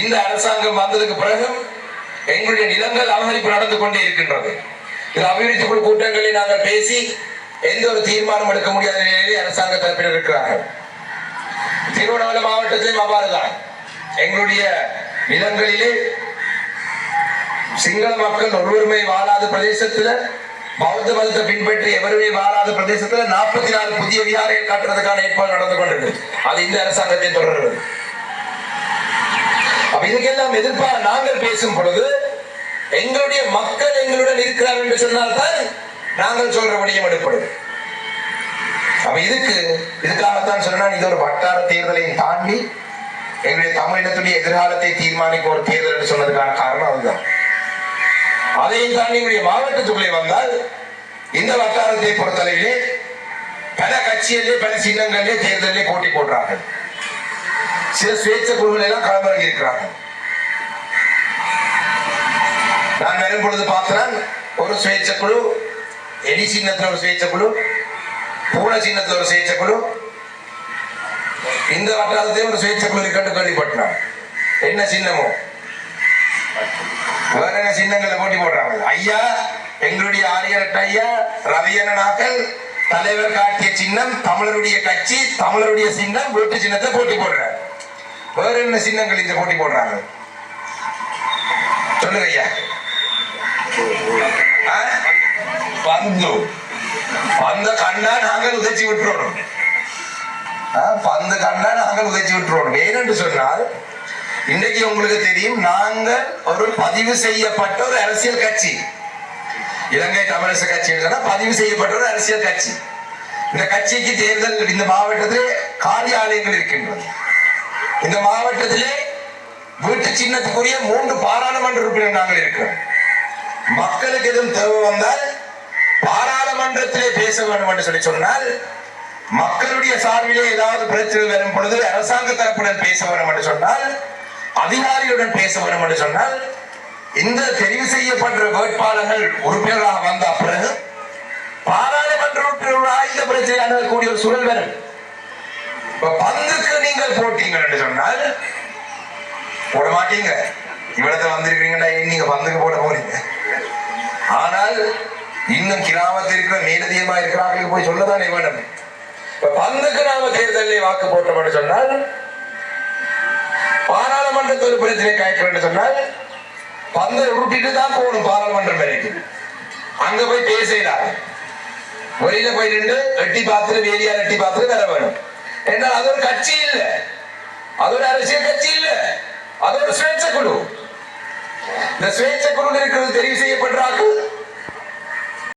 இந்த அரசாங்கம் வந்ததுக்கு பிறகு எங்களுடைய நிலங்கள் அபகரிப்பு நடந்து கொண்டே இருக்கின்றது. இது அபிவிருத்தி குழு கூட்டங்களில் நாங்கள் பேசி எந்த ஒரு தீர்மானம் எடுக்க முடியாத நிலையிலே அரசாங்க தரப்பினர் இருக்கிறார்கள். திருவண்ணாமலை மாவட்டத்திலும் அவ்வாறுதான். எங்களுடைய நிலங்களிலே சிங்கள மக்கள் ஒருவருமே வாழாத பிரதேசத்துல பௌத்த மதத்தை பின்பற்றி எவருமே வாழாத பிரதேசத்துல நாற்பத்தி நாலு புதிய விகாரைகள் காட்டுறதுக்கான ஏற்பாடு நடந்து கொண்டது அது இந்த அரசாங்கத்தை தொடர்கிறது. இதுக்கெல்லாம் எதிர்ப்பாக நாங்கள் பேசும் பொழுது எங்களுடைய மக்கள் எங்களுடன் இருக்கிறார் என்று சொன்னால்தான் நாங்கள் சொல்ற விடயம் எடுப்படும். அப்ப இதுக்கு இதுக்காகத்தான் சொன்னா இது ஒரு வட்டார தேர்தலையும் தாண்டி எங்களுடைய தமிழினத்துடைய எதிர்காலத்தை தீர்மானிக்க ஒரு தேர்தல் என்று சொன்னதுக்கான காரணம் அதுதான். அதையும் தாண்டி எங்களுடைய மாவட்டத்துக்குள்ளே வந்தால் இந்த வட்டாரத்தை பொறுத்தளவிலே பல கட்சியிலே பல சின்னங்களிலே தேர்தலிலே போட்டி போடுறார்கள். சில சுயேட்சை குழுக்கள் எல்லாம் களமிறங்கி இருக்கிறார்கள் நான் வரும் பொழுது பார்த்தேன் ஒரு சுயேட்சை குழு எலி சின்னத்தில் ஒரு சுயேட்சக்குழு பூனை சின்னத்தில் ஒரு சுயேட்சக்குழு இந்த வட்டாரத்தையும் ஒரு சுயேட்சக்குழு இருக்கட்டு கேள்விப்பட்டான். என்ன சின்னமோ? வேற என்ன சின்னங்களை போட்டி போடுறாங்க ஐயா எங்களுடைய ஆரியரட்ட ஐயா ரவியனாக்கள் தலைவர் காட்டிய சின்னம் தமிழருடைய கட்சி தமிழருடைய சின்னம் வீட்டு சின்னத்தை போட்டி போடுறார். வேற என்ன சின்னங்கள் இந்த போட்டி போடுறாங்க? சொல்லுங்க ஐயா. பந்து பந்த கண்டா நாங்கள் உதைச்சி விட்டுறோம் ஆ, பந்து கண்டா நாங்கள் உதைச்சி விட்டுறோம் ஏனென்று சொன்னால் இன்றைக்கு உங்களுக்கு தெரியும் நாங்கள் ஒரு பதிவு செய்யப்பட்ட ஒரு அரசியல் கட்சி இலங்கை தமிழரசு கட்சி பதிவு செய்யப்பட்ட ஒரு அரசியல் கட்சி இந்த கட்சிக்கு தேர்தல் இந்த மாவட்டத்திலே காரியாலயங்கள் இருக்கின்றது இந்த மாவட்டத்திலே வீட்டு சின்னத்துக்குரிய மூன்று பாராளுமன்ற உறுப்பினர் நாங்கள் இருக்கிறோம் மக்களுக்கு எதுவும் தேவை வந்தால் பாராளுமன்றத்திலே பேச வேண்டும் என்று சொல்லி சொன்னால் மக்களுடைய சார்பிலே ஏதாவது பிரச்சனை வரும் பொழுது அரசாங்க தரப்புடன் பேச வேண்டும் என்று சொன்னால் அதிகாரியுடன் பேச வேண்டும் என்று சொன்னால் இந்த தெரிவு செய்யப்பட்ட வேட்பாளர்கள் உறுப்பினராக வந்த பிறகு பாராளுமன்ற உறுப்பினராக இந்த பிரச்சனை அணுகக்கூடிய ஒரு சூழல் வரும். இப்ப பந்துக்கு நீங்கள் போட்டீங்க என்று சொன்னால் போட மாட்டீங்க. இவ்வளவு வந்திருக்கீங்கன்னா ஏன் நீங்க பந்துக்கு போட போறீங்க? ஆனால் இன்னும் கிராமத்தில் இருக்கிற மேலதிகமா இருக்கிறார்கள் போய் சொல்லதானே வேணும் இப்ப பந்துக்கு நாம தேர்தலில் வாக்கு போட்டோம் என்று சொன்னால் பாராளுமன்றத்தில் ஒரு பிரச்சனை காய்க்கிறோம் என்று சொன்னால் பந்தை உருட்டிட்டு தான் போகணும் பாராளுமன்றம் வரைக்கும். அங்க போய் பேசலாம் வெளியில போய் நின்று எட்டி பார்த்துட்டு வேலியார் எட்டி பார்த்துட்டு வர வேணும். என்றால் அது ஒரு கட்சி இல்லை. அது ஒரு அரசியல் கட்சி இல்லை. அது ஒரு சுயேட்சை குழு. இந்த சுயேட்சை குழு இருக்கிறது தெரிவு செய்யப்படுறார்கள்.